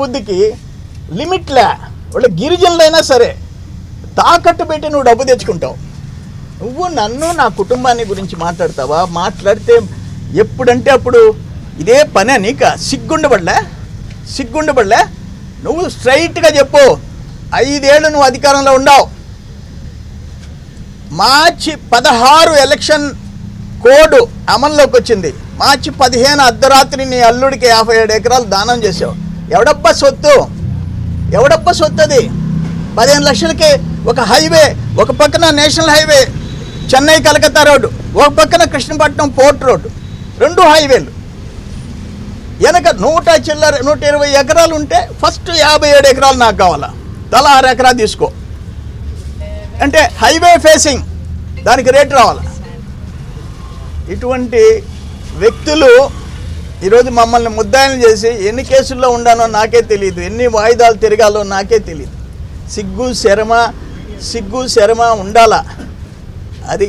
బుద్ధికి లిమిట్లే వాళ్ళు గిరిజనులైనా సరే తాకట్టు పెట్టి నువ్వు డబ్బు తెచ్చుకుంటావు. నువ్వు నన్ను నా కుటుంబాన్ని గురించి మాట్లాడతావా? మాట్లాడితే ఎప్పుడంటే అప్పుడు ఇదే పని నీక. సిగ్గుండబడలే? సిగ్గుండబడలే? నువ్వు స్ట్రైట్గా చెప్పు. ఐదేళ్ళు నువ్వు అధికారంలో ఉండవు. మార్చి పదహారు ఎలక్షన్ కోడ్ అమల్లోకి వచ్చింది మార్చి పదిహేను అర్ధరాత్రి నీ అల్లుడికి యాభై ఏడు ఎకరాలు దానం చేసావు ఎవడప్ప సొత్తు? ఎవడప్ప సొత్తు అది పదిహేను లక్షలకి ఒక హైవే ఒక పక్కన national highway Chennai Calcutta road ఒక పక్కన కృష్ణపట్నం పోర్ట్ రోడ్డు రెండు హైవేలు. వెనక నూట చిల్లర నూట ఇరవై ఎకరాలు ఉంటే ఫస్ట్ యాభై ఏడు ఎకరాలు నాకు కావాలా? తల ఆరు ఎకరా తీసుకో. అంటే హైవే ఫేసింగ్ దానికి రేట్ రావాలి? ఇటువంటి వ్యక్తులు ఈరోజు మమ్మల్ని ముద్దాయిలు చేసి ఎన్ని కేసుల్లో ఉండానో నాకే తెలియదు ఎన్ని వాయిదాలు తిరగాలో నాకే తెలియదు సిగ్గు శరమ సిగ్గు శరమ ఉండాలా? అది